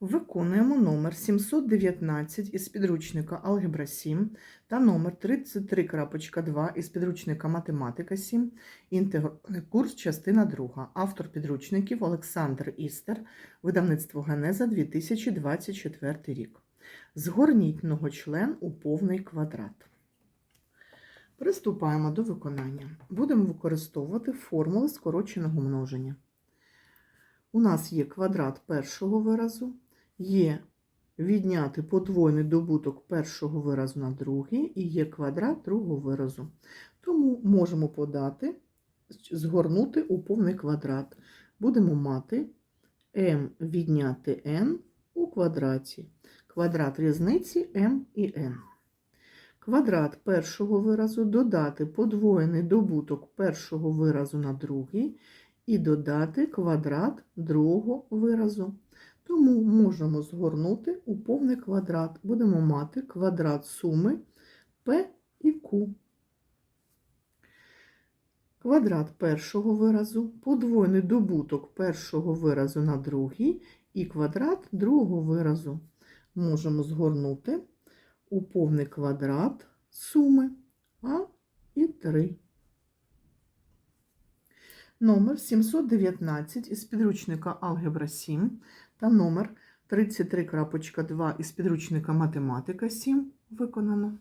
Виконуємо номер 719 із підручника Алгебра 7 та номер 33.2 із підручника Математика 7, інтегральний курс, частина 2. Автор підручників Олександр Істер, видавництво Генеза 2024 рік. Згорніть многочлен у повний квадрат. Приступаємо до виконання. Будемо використовувати формули скороченого множення. У нас є квадрат першого виразу, є відняти подвойний добуток першого виразу на другий і є квадрат другого виразу. Тому можемо подати, згорнути у повний квадрат. Будемо мати m відняти n у квадраті. Квадрат різниці m і n. Квадрат першого виразу додати подвоєний добуток першого виразу на другий і додати квадрат другого виразу. Тому можемо згорнути у повний квадрат. Будемо мати квадрат суми P і Q. Квадрат першого виразу, подвоєний добуток першого виразу на другий і квадрат другого виразу. Можемо згорнути у повний квадрат суми А і 3. Номер 719 із підручника Алгебра 7 та номер 33.2 із підручника Математика 7 виконано.